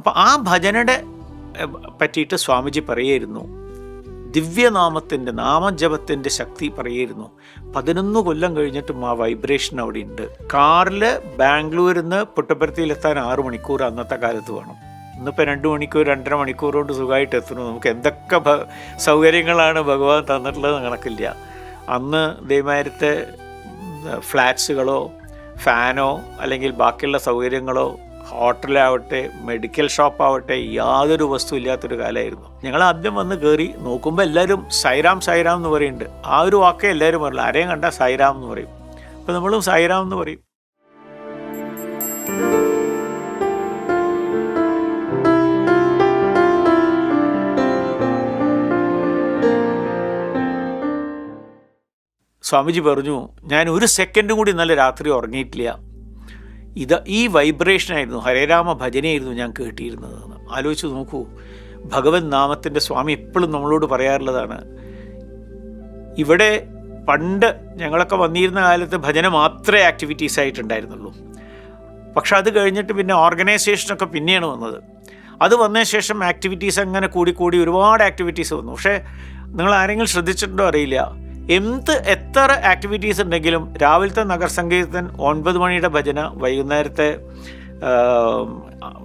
അപ്പോൾ ആ ഭജനയുടെ പറ്റിയിട്ട് സ്വാമിജി പറയായിരുന്നു ദിവ്യനാമത്തിന്റെ നാമജപത്തിന്റെ ശക്തി പറയായിരുന്നു പതിനൊന്ന് കൊല്ലം കഴിഞ്ഞിട്ടും ആ വൈബ്രേഷൻ അവിടെ ഉണ്ട്. കാറിൽ ബാംഗ്ലൂരിൽ നിന്ന് പുട്ടപ്പരുത്തിയിലെത്താൻ ആറു മണിക്കൂർ അന്നത്തെ കാലത്ത് വേണം. ഇന്നിപ്പോൾ രണ്ട് മണിക്കൂർ രണ്ടര മണിക്കൂർ കൊണ്ട് സുഖമായിട്ട് എത്തുന്നു നമുക്ക് എന്തൊക്കെ സൗകര്യങ്ങളാണ് ഭഗവാൻ തന്നിട്ടുള്ളത് കണക്കില്ല. അന്ന് ദൈമാരത്തെ ഫ്ലാറ്റ്സുകളോ ഫാനോ അല്ലെങ്കിൽ ബാക്കിയുള്ള സൗകര്യങ്ങളോ ഹോട്ടലാവട്ടെ മെഡിക്കൽ ഷോപ്പാവട്ടെ യാതൊരു വസ്തു ഇല്ലാത്തൊരു കാലമായിരുന്നു. ഞങ്ങൾ ആദ്യം വന്ന് കയറി നോക്കുമ്പോൾ എല്ലാവരും സൈറാം സൈറാം എന്ന് പറയുന്നുണ്ട്. ആ ഒരു വാക്കേ എല്ലാവരും പറയുള്ളൂ ആരെയും കണ്ട സൈറാം എന്ന് പറയും. അപ്പോൾ നമ്മളും സൈറാം എന്ന് പറയും. സ്വാമിജി പറഞ്ഞു ഞാൻ ഒരു സെക്കൻഡും കൂടി ഇന്നലെ രാത്രി ഉറങ്ങിയിട്ടില്ല. ഇത് ഈ വൈബ്രേഷനായിരുന്നു ഹരേരാമ ഭജനയായിരുന്നു ഞാൻ കേട്ടിരുന്നതെന്ന് ആലോചിച്ച് നോക്കൂ. ഭഗവത് നാമത്തിന്റെ സ്വാമി എപ്പോഴും നമ്മളോട് പറയാറുള്ളതാണ്. ഇവിടെ പണ്ട് ഞങ്ങളൊക്കെ വന്നിരുന്ന കാലത്ത് ഭജന മാത്രമേ ആക്ടിവിറ്റീസ് ആയിട്ടുണ്ടായിരുന്നുള്ളൂ. പക്ഷെ അത് കഴിഞ്ഞിട്ട് പിന്നെ ഓർഗനൈസേഷനൊക്കെ പിന്നെയാണ് വന്നത്. അത് വന്നതിന് ശേഷം ആക്ടിവിറ്റീസ് അങ്ങനെ കൂടി കൂടി ഒരുപാട് ആക്ടിവിറ്റീസ് വന്നു. പക്ഷേ നിങ്ങൾ ആരെങ്കിലും ശ്രദ്ധിച്ചിട്ടുണ്ടോ അറിയില്ല. എന്ത് എത്ര ആക്ടിവിറ്റീസ് ഉണ്ടെങ്കിലും രാവിലത്തെ നഗർ സംഗീതൻ ഒൻപത് മണിയുടെ ഭജന വൈകുന്നേരത്തെ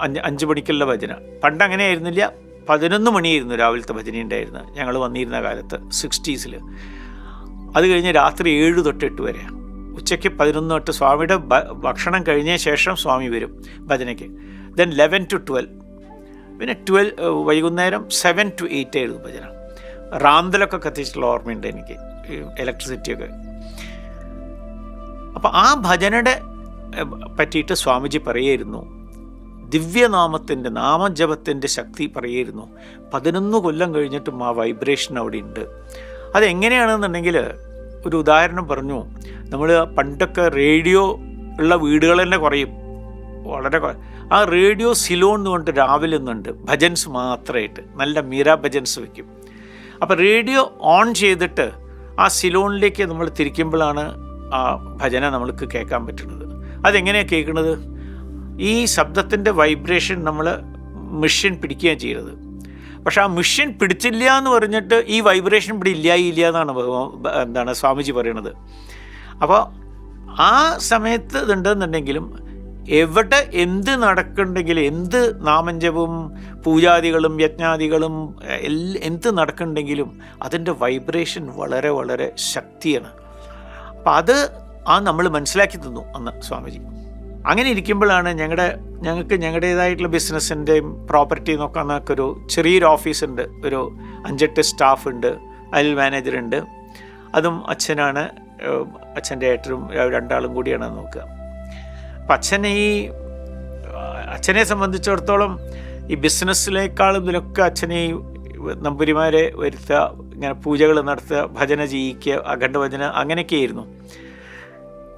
അഞ്ച് അഞ്ച് മണിക്കുള്ള ഭജന. പണ്ട് അങ്ങനെ ആയിരുന്നില്ല. പതിനൊന്ന് മണിയായിരുന്നു രാവിലത്തെ ഭജന ഉണ്ടായിരുന്നത്. ഞങ്ങൾ വന്നിരുന്ന കാലത്ത് സിക്സ്റ്റീസിൽ അത് കഴിഞ്ഞ് രാത്രി ഏഴ് തൊട്ട് എട്ട് വരെ. ഉച്ചയ്ക്ക് പതിനൊന്ന് തൊട്ട് സ്വാമിയുടെ ഭക്ഷണം കഴിഞ്ഞ ശേഷം സ്വാമി വരും ഭജനയ്ക്ക്. ദെൻ ലെവൻ ടു ട്വൽവ് പിന്നെ ട്വൽവ് വൈകുന്നേരം സെവൻ ടു എയ്റ്റ് ആയിരുന്നു ഭജന. റാന്തലൊക്കെ കത്തിച്ചിട്ടുള്ള ഓർമ്മയുണ്ട് എനിക്ക്. ഇലക്ട്രിസിറ്റിയൊക്കെ. അപ്പോൾ ആ ഭജനയുടെ പറ്റിയിട്ട് സ്വാമിജി പറയായിരുന്നു ദിവ്യനാമത്തിന്റെ നാമജപത്തിന്റെ ശക്തി പറയായിരുന്നു പതിനൊന്ന് കൊല്ലം കഴിഞ്ഞിട്ടും ആ വൈബ്രേഷൻ അവിടെ ഉണ്ട് അതെങ്ങനെയാണെന്നുണ്ടെങ്കിൽ ഒരു ഉദാഹരണം പറഞ്ഞു. നമ്മൾ പണ്ടൊക്കെ റേഡിയോ ഉള്ള വീടുകൾ തന്നെ കുറയും. വളരെ ആ റേഡിയോ സിലോൺ എന്ന് പറഞ്ഞിട്ട് രാവിലെ ഒന്നുണ്ട് ഭജൻസ് മാത്രമായിട്ട്. നല്ല മീര ഭജൻസ് വയ്ക്കും. അപ്പോൾ റേഡിയോ ഓൺ ചെയ്തിട്ട് ആ സിലോണിലേക്ക് നമ്മൾ തിരിക്കുമ്പോഴാണ് ആ ഭജന നമ്മൾക്ക് കേൾക്കാൻ പറ്റുന്നത്. അതെങ്ങനെയാണ് കേൾക്കുന്നത്? ഈ ശബ്ദത്തിന്റെ വൈബ്രേഷൻ നമ്മൾ മെഷീൻ പിടിക്കുകയാണ് ചെയ്യുന്നത്. പക്ഷെ ആ മെഷീൻ പിടിച്ചില്ല എന്ന് പറഞ്ഞിട്ട് ഈ വൈബ്രേഷൻ ഇവിടെ ഇല്ല എന്നാണ് എന്താണ് സ്വാമിജി പറയണത് അപ്പോൾ ആ സമയത്ത് ഇതുണ്ടെന്നുണ്ടെങ്കിലും എവിടെ എന്ത് നടക്കുന്നുണ്ടെങ്കിൽ എന്ത് നാമഞ്ചവും പൂജാദികളും യജ്ഞാദികളും എന്ത് നടക്കുന്നുണ്ടെങ്കിലും അതിന്റെ വൈബ്രേഷൻ വളരെ വളരെ ശക്തിയാണ്. അപ്പം അത് ആ നമ്മൾ മനസ്സിലാക്കി തന്നു അന്ന് സ്വാമിജി. അങ്ങനെ ഇരിക്കുമ്പോഴാണ് ഞങ്ങളുടെ ഞങ്ങൾക്ക് ഞങ്ങളുടേതായിട്ടുള്ള ബിസിനസ്സിന്റെയും പ്രോപ്പർട്ടി നോക്കാനൊക്കെ ഒരു ചെറിയൊരു ഓഫീസുണ്ട് ഒരു അഞ്ചെട്ട് സ്റ്റാഫ് ഉണ്ട് അതിൽ മാനേജറുണ്ട്. അതും അച്ഛനാണ് അച്ഛന്റെ ഏട്ടനും രണ്ടാളും കൂടിയാണ് നോക്കുക. അപ്പം ഈ അച്ഛനെ സംബന്ധിച്ചിടത്തോളം ഈ ബിസിനസ്സിലേക്കാളും ഇതിലൊക്കെ അച്ഛനെ നമ്പൂരിമാരെ വരുത്തുക ഇങ്ങനെ പൂജകൾ നടത്തുക ഭജന ചെയ്യിക്കുക അഖണ്ഡ ഭജന അങ്ങനെയൊക്കെയായിരുന്നു.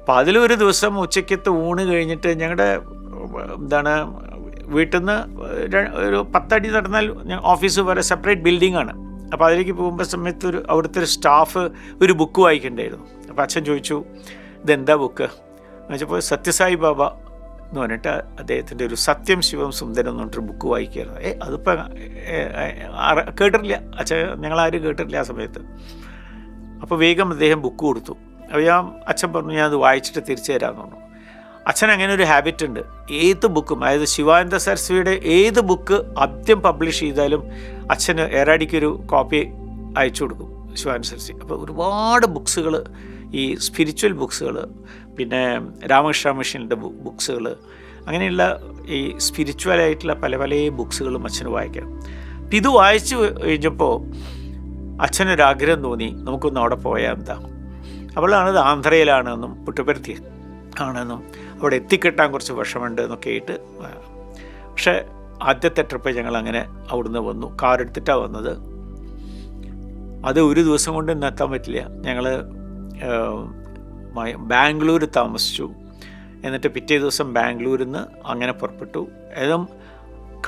അപ്പം അതിലൊരു ദിവസം ഉച്ചയ്ക്കത്തെ ഊണ് കഴിഞ്ഞിട്ട് ഞങ്ങളുടെ എന്താണ് വീട്ടിൽ നിന്ന് ഒരു പത്തടി നടന്നാൽ ഓഫീസ് വരെ സെപ്പറേറ്റ് ബിൽഡിംഗ് ആണ് അപ്പോൾ അതിലേക്ക് പോകുമ്പോൾ സമയത്ത് ഒരു അവിടുത്തെ ഒരു സ്റ്റാഫ് ഒരു ബുക്ക് വായിക്കണ്ടായിരുന്നു. അപ്പോൾ അച്ഛൻ ചോദിച്ചു ഇതെന്താ ബുക്ക്? വെച്ചപ്പോൾ സത്യസായി ബാബ എന്ന് പറഞ്ഞിട്ട് അദ്ദേഹത്തിന്റെ ഒരു സത്യം ശിവം സുന്ദരം എന്ന് പറഞ്ഞിട്ടൊരു ബുക്ക് വായിക്കുകയായിരുന്നു. ഏ അതിപ്പോൾ കേട്ടിട്ടില്ല. അച്ഛൻ ഞങ്ങളാരും കേട്ടിട്ടില്ല ആ സമയത്ത്. അപ്പോൾ വേഗം അദ്ദേഹം ബുക്ക് കൊടുത്തു. അപ്പോൾ ഞാൻ അച്ഛൻ പറഞ്ഞു ഞാൻ അത് വായിച്ചിട്ട് തിരിച്ചു തരാമെന്ന് പറഞ്ഞു. അച്ഛൻ അങ്ങനെ ഒരു ഹാബിറ്റ് ഉണ്ട്. ഏത് ബുക്കും അതായത് ശിവാനന്ദ സരസ്വതിയുടെ ഏത് ബുക്ക് ആദ്യം പബ്ലിഷ് ചെയ്താലും അച്ഛന് ഏറാടിക്കൊരു കോപ്പി അയച്ചു കൊടുക്കും ശിവാനന്ദ സരസ്വതി. അപ്പോൾ ഒരുപാട് ബുക്സുകൾ ഈ സ്പിരിച്വൽ ബുക്സുകൾ പിന്നെ രാമകൃഷ്ണ മിഷന്റെ ബുക്സുകൾ അങ്ങനെയുള്ള ഈ സ്പിരിച്വലായിട്ടുള്ള പല പല ബുക്സുകളും അച്ഛന് വായിക്കാം. അപ്പം ഇത് വായിച്ചു കഴിഞ്ഞപ്പോൾ അച്ഛനൊരാഗ്രഹം തോന്നി നമുക്കൊന്ന് അവിടെ പോയാൽ എന്താ? അവളാണത് ആന്ധ്രയിലാണെന്നും പുട്ടുപരുത്തി ആണെന്നും അവിടെ എത്തിക്കിട്ടാൻ കുറച്ച് വിഷമുണ്ട് എന്നൊക്കെ ആയിട്ട് പക്ഷേ ആദ്യത്തെ ട്രിപ്പ് ഞങ്ങൾ അങ്ങനെ അവിടുന്ന് വന്നു കാറെടുത്തിട്ടാണ് വന്നത്. അത് ഒരു ദിവസം കൊണ്ട് ഇന്ന് എത്താൻ പറ്റില്ല ഞങ്ങൾ ബാംഗ്ലൂർ താമസിച്ചു. എന്നിട്ട് പിറ്റേ ദിവസം ബാംഗ്ലൂരിൽ നിന്ന് അങ്ങനെ പുറപ്പെട്ടു. ഏതും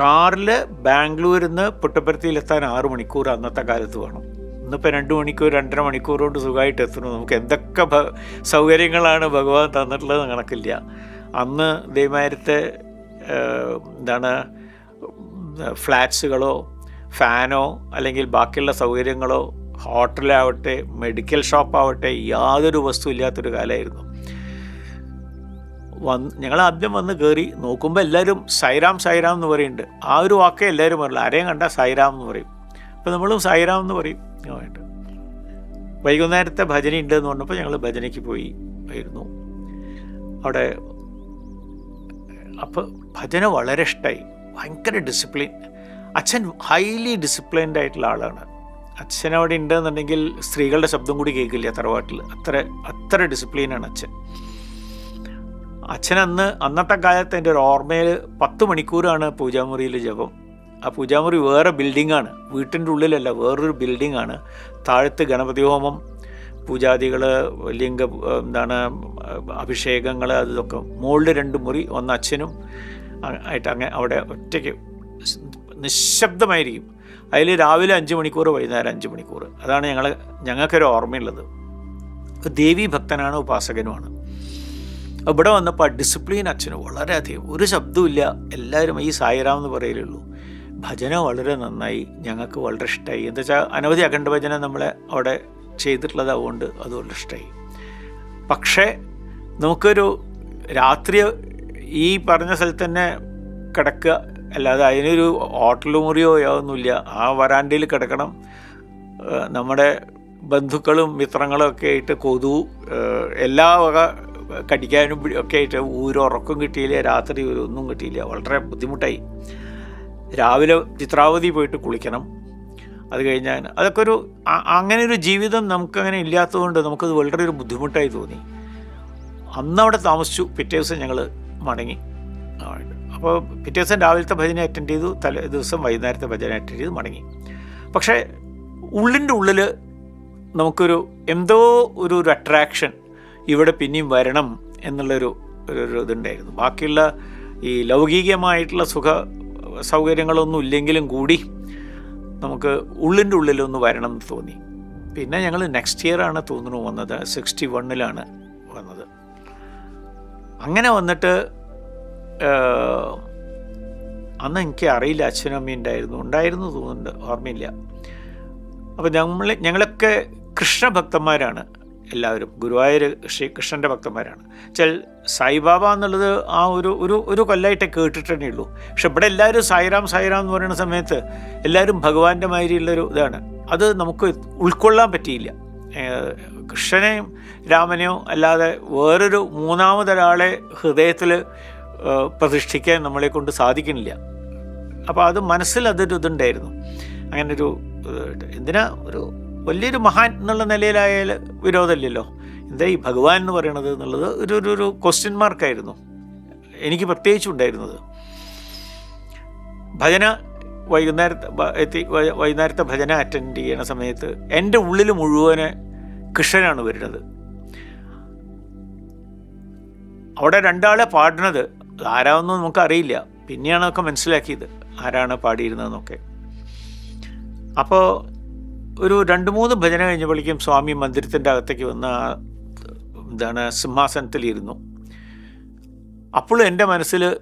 കാറിൽ ബാംഗ്ലൂരിൽ നിന്ന് പുട്ടപ്പരത്തിയിലെത്താൻ ആറ് മണിക്കൂർ അന്നത്തെ കാലത്ത് വേണം. ഇന്നിപ്പോൾ രണ്ട് മണിക്കൂർ രണ്ടര മണിക്കൂർ കൊണ്ട് സുഖമായിട്ട് എത്തുന്നു നമുക്ക് എന്തൊക്കെ സൗകര്യങ്ങളാണ് ഭഗവാൻ തന്നിട്ടുള്ളത് കണക്കില്ല. അന്ന് ദൈമാരത്തെ എന്താണ് ഫ്ലാറ്റ്സുകളോ ഫാനോ അല്ലെങ്കിൽ ബാക്കിയുള്ള സൗകര്യങ്ങളോ ഹോട്ടലാവട്ടെ മെഡിക്കൽ ഷോപ്പാവട്ടെ യാതൊരു വസ്തു ഇല്ലാത്തൊരു കാലമായിരുന്നു. വന്ന് ഞങ്ങൾ ആദ്യം വന്ന് കയറി നോക്കുമ്പോൾ എല്ലാവരും സൈറാം സൈറാം എന്ന് പറയുന്നുണ്ട്. ആ ഒരു വാക്കേ എല്ലാവരും പറയില്ല ആരെയും കണ്ട സൈറാം എന്ന് പറയും. അപ്പോൾ നമ്മളും സൈറാം എന്ന് പറയും. വൈകുന്നേരത്തെ ഭജന ഉണ്ട് എന്ന് പറഞ്ഞപ്പോൾ ഞങ്ങൾ ഭജനയ്ക്ക് പോയി ആയിരുന്നു. അവിടെ അപ്പോൾ ഭജന വളരെ ഇഷ്ടമായി ഭയങ്കര ഡിസിപ്ലിൻ. അച്ഛൻ ഹൈലി ഡിസിപ്ലിൻഡ് ആയിട്ടുള്ള ആളാണ്. അച്ഛൻ അവിടെ ഉണ്ടെന്നുണ്ടെങ്കിൽ സ്ത്രീകളുടെ ശബ്ദം കൂടി കേൾക്കില്ല തറവാട്ടിൽ. അത്ര അത്ര ഡിസിപ്ലിനാണ് അച്ഛൻ. അച്ഛൻ അന്ന് അന്നത്തെ കാലത്ത് എന്റെ ഒരു ഓർമ്മയിൽ പത്ത് മണിക്കൂറാണ് പൂജാമുറിയിൽ ജപം. ആ പൂജാമുറി വേറെ ബിൽഡിങ്ങാണ് വീട്ടിന്റെ ഉള്ളിലല്ല വേറൊരു ബിൽഡിങ്ങാണ് താഴത്ത് ഗണപതി ഹോമം പൂജാദികൾ ലിംഗ എന്താണ് അഭിഷേകങ്ങൾ അതൊക്കെ. മുകളിൽ രണ്ട് മുറി ഒന്ന് അച്ഛനും ആയിട്ട് അങ്ങനെ അവിടെ ഒറ്റയ്ക്ക്. നിശബ്ദമായിരിക്കും. അതിൽ രാവിലെ അഞ്ച് മണിക്കൂർ വൈകുന്നേരം അഞ്ച് മണിക്കൂർ അതാണ് ഞങ്ങൾ ഞങ്ങൾക്കൊരു ഓർമ്മയുള്ളത്. ദേവി ഭക്തനാണ് ഉപാസകനുമാണ്. ഇവിടെ വന്നപ്പോൾ ഡിസിപ്ലിൻ അച്ഛന് വളരെയധികം. ഒരു ശബ്ദമില്ല എല്ലാവരും ഈ സായിറാം എന്ന് പറയലുള്ളൂ ഭജന വളരെ നന്നായി ഞങ്ങൾക്ക് വളരെ ഇഷ്ടമായി എന്താ വെച്ചാൽ അനവധി അഖണ്ഡ ഭജന നമ്മളെ അവിടെ ചെയ്തിട്ടുള്ളത് അതുകൊണ്ട് അത് വളരെ ഇഷ്ടമായി പക്ഷേ നമുക്കൊരു രാത്രി ഈ പറഞ്ഞ സ്ഥലത്ത് തന്നെ കിടക്കുക അല്ലാതെ അതിനൊരു ഹോട്ടൽ മുറിയോ യാതൊന്നുമില്ല ആ വരാന്തയിൽ കിടക്കണം. നമ്മുടെ ബന്ധുക്കളും മിത്രങ്ങളും ഒക്കെ ആയിട്ട് കൊതു എല്ലാ വക കടിക്കാനും ഒക്കെ ആയിട്ട് ഊരുറക്കം കിട്ടിയില്ല? രാത്രി ഒന്നും കിട്ടിയില്ല. വളരെ ബുദ്ധിമുട്ടായി. രാവിലെ ചിത്രാവതി പോയിട്ട് കുളിക്കണം. അത് കഴിഞ്ഞാൽ അതൊക്കെ ഒരു അങ്ങനെ ഒരു ജീവിതം നമുക്കങ്ങനെ ഇല്ലാത്തതുകൊണ്ട് നമുക്കത് വളരെ ഒരു ബുദ്ധിമുട്ടായി തോന്നി. അന്നവിടെ താമസിച്ചു. പിറ്റേ ദിവസം ഞങ്ങൾ മടങ്ങി. അപ്പോൾ പിറ്റേ ദിവസം രാവിലത്തെ ഭജന അറ്റൻഡ് ചെയ്തു. തലേ ദിവസം വൈകുന്നേരത്തെ ഭജന അറ്റൻഡ് ചെയ്തു. മടങ്ങി. പക്ഷേ ഉള്ളിന്റെ ഉള്ളിൽ നമുക്കൊരു എന്തോ ഒരു ഒരു അട്രാക്ഷൻ ഇവിടെ പിന്നെയും വരണം എന്നുള്ളൊരു ഒരു ഒരു ഇതുണ്ടായിരുന്നു. ബാക്കിയുള്ള ഈ ലൗകികമായിട്ടുള്ള സുഖ സൗകര്യങ്ങളൊന്നും ഇല്ലെങ്കിലും കൂടി നമുക്ക് ഉള്ളിന്റെ ഉള്ളിലൊന്ന് വരണം എന്ന് തോന്നി. പിന്നെ ഞങ്ങൾ നെക്സ്റ്റ് ഇയറാണ് തോന്നുന്നു വന്നത്. സിക്സ്റ്റി വണ്ണിലാണ് വന്നത്. അങ്ങനെ വന്നിട്ട് അന്ന് എനിക്ക് അറിയില്ല അച്ഛനും അമ്മയും ഉണ്ടായിരുന്നു. ഉണ്ടായിരുന്നു തോന്നുന്നുണ്ട്. ഓർമ്മയില്ല. അപ്പോൾ നമ്മൾ ഞങ്ങളൊക്കെ കൃഷ്ണഭക്തന്മാരാണ് എല്ലാവരും. ഗുരുവായൂർ ശ്രീ കൃഷ്ണന്റെ ഭക്തന്മാരാണ്. വെച്ചാൽ സായിബാബ എന്നുള്ളത് ആ ഒരു ഒരു ഒരു കൊല്ലമായിട്ടേ കേട്ടിട്ടേ ഉള്ളൂ. പക്ഷെ ഇവിടെ എല്ലാവരും സായിറാം സായിറാം എന്ന് പറയുന്ന സമയത്ത് എല്ലാവരും ഭഗവാന്റെ മാതിരിയുള്ളൊരു ഇതാണ്. അത് നമുക്ക് ഉൾക്കൊള്ളാൻ പറ്റിയില്ല. കൃഷ്ണനെയും രാമനെയോ അല്ലാതെ വേറൊരു മൂന്നാമതൊരാളെ ഹൃദയത്തിൽ പ്രതിഷ്ഠിക്കാൻ നമ്മളെ കൊണ്ട് സാധിക്കുന്നില്ല. അപ്പോൾ അത് മനസ്സിൽ അതൊരു ഇതുണ്ടായിരുന്നു. അങ്ങനെ ഒരു എന്തിനാ ഒരു വലിയൊരു മഹാൻ എന്നുള്ള നിലയിലായാൽ വിരോധമില്ലല്ലോ. എന്താ ഈ ഭഗവാൻ എന്ന് പറയണത് എന്നുള്ളത് ഒരു ഒരു ഒരു ക്വസ്റ്റ്യൻ മാർക്കായിരുന്നു എനിക്ക് പ്രത്യേകിച്ചും ഉണ്ടായിരുന്നത്. ഭജന വൈകുന്നേരത്തെ എത്തി വൈകുന്നേരത്തെ ഭജന അറ്റൻഡ് ചെയ്യണ സമയത്ത് എന്റെ ഉള്ളിൽ മുഴുവൻ കൃഷ്ണനാണ് വരുന്നത്. അവിടെ രണ്ടാളെ പാടുന്നത് ആരാവെന്നും നമുക്കറിയില്ല. പിന്നെയാണ് ഒക്കെ മനസ്സിലാക്കിയത് ആരാണ് പാടിയിരുന്നതെന്നൊക്കെ. അപ്പോൾ ഒരു രണ്ട് മൂന്ന് ഭജന കഴിഞ്ഞപ്പോഴേക്കും സ്വാമി മന്ദിരത്തിന്റെ അകത്തേക്ക് വന്ന് എന്താണ് സിംഹാസനത്തിലിരുന്നു. അപ്പോൾ എന്റെ മനസ്സിൽ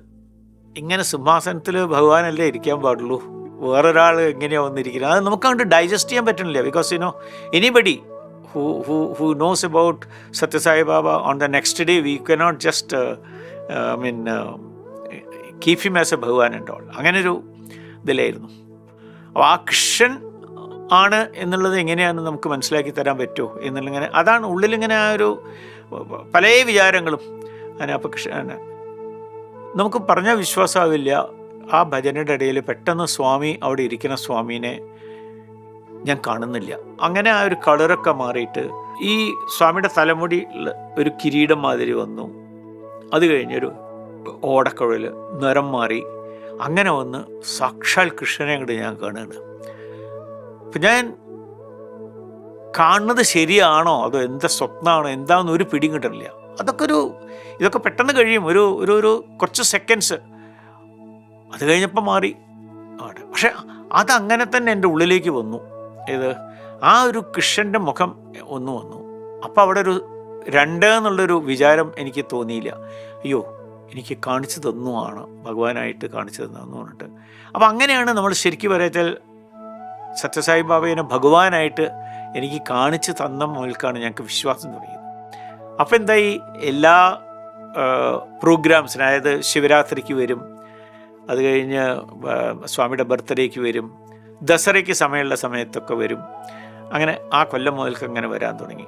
ഇങ്ങനെ സിംഹാസനത്തിൽ ഭഗവാനല്ലേ ഇരിക്കാൻ പാടുള്ളൂ? വേറൊരാൾ എങ്ങനെയാണ് വന്നിരിക്കുന്നത്? അത് നമുക്ക് അങ്ങോട്ട് ഡൈജസ്റ്റ് ചെയ്യാൻ പറ്റണില്ല. Because you know anybody who who who knows about Sathya Sai Baba on the next day we cannot just I mean കീഫി as ഭഗവാൻ ആൻഡ് അങ്ങനെ ഒരു ഇതിലായിരുന്നു. അപ്പോൾ ആക്ഷൻ ആണ് എന്നുള്ളത് എങ്ങനെയാണ് നമുക്ക് മനസ്സിലാക്കി തരാൻ പറ്റുമോ എന്നുള്ളിങ്ങനെ അതാണ് ഉള്ളിലിങ്ങനെ ആ ഒരു പല വിചാരങ്ങളും. കൃഷ്ണൻ നമുക്ക് പറഞ്ഞാൽ വിശ്വാസമാവില്ല ആ ഭജനയുടെ ഇടയിൽ പെട്ടെന്ന് സ്വാമി അവിടെ ഇരിക്കുന്ന സ്വാമീനെ ഞാൻ കാണുന്നില്ല. അങ്ങനെ ആ ഒരു കളറൊക്കെ മാറിയിട്ട് ഈ സ്വാമിയുടെ തലമുടി ഒരു കിരീടം മാതിരി വന്നു. അത് കഴിഞ്ഞൊരു ഓടക്കുഴൽ നിറം മാറി. അങ്ങനെ വന്ന് സാക്ഷാൽ കൃഷ്ണനെ അങ്ങോട്ട് ഞാൻ കാണുകയാണ്. അപ്പം ഞാൻ കാണുന്നത് ശരിയാണോ? അതോ എന്താ സ്വപ്നമാണോ എന്താണെന്ന് ഒരു പിടിയും കിട്ടുന്നില്ല അതൊക്കെ ഒരു ഇതൊക്കെ പെട്ടെന്ന് കഴിയും. ഒരു ഒരു ഒരു കുറച്ച് സെക്കൻഡ്സ്. അത് കഴിഞ്ഞപ്പോൾ മാറി. ആണ് പക്ഷെ അതങ്ങനെ തന്നെ എന്റെ ഉള്ളിലേക്ക് വന്നു. ഇത് ആ ഒരു കൃഷ്ണന്റെ മുഖം ഒന്ന് വന്നു. അപ്പോൾ അവിടെ ഒരു രണ്ട് എന്നുള്ളൊരു വിചാരം എനിക്ക് തോന്നിയില്ല. അയ്യോ എനിക്ക് കാണിച്ചു തന്നുമാണ് ഭഗവാനായിട്ട് കാണിച്ചു തന്നു പറഞ്ഞിട്ട്. അപ്പം അങ്ങനെയാണ് നമ്മൾ ശരിക്കും പറയച്ചാൽ സത്യസായി ബാബയെ ഭഗവാനായിട്ട് എനിക്ക് കാണിച്ചു തന്ന മുതൽക്കാണ് ഞങ്ങൾക്ക് വിശ്വാസം തുടങ്ങിയത്. അപ്പം എന്തായി? എല്ലാ പ്രോഗ്രാംസിന് അതായത് ശിവരാത്രിക്ക് വരും അത് കഴിഞ്ഞ് സ്വാമിയുടെ ബർത്ത്ഡേക്ക് വരും ദസറയ്ക്ക് സമയമുള്ള സമയത്തൊക്കെ വരും. അങ്ങനെ ആ കൊല്ലം മുതൽക്ക് അങ്ങനെ വരാൻ തുടങ്ങി.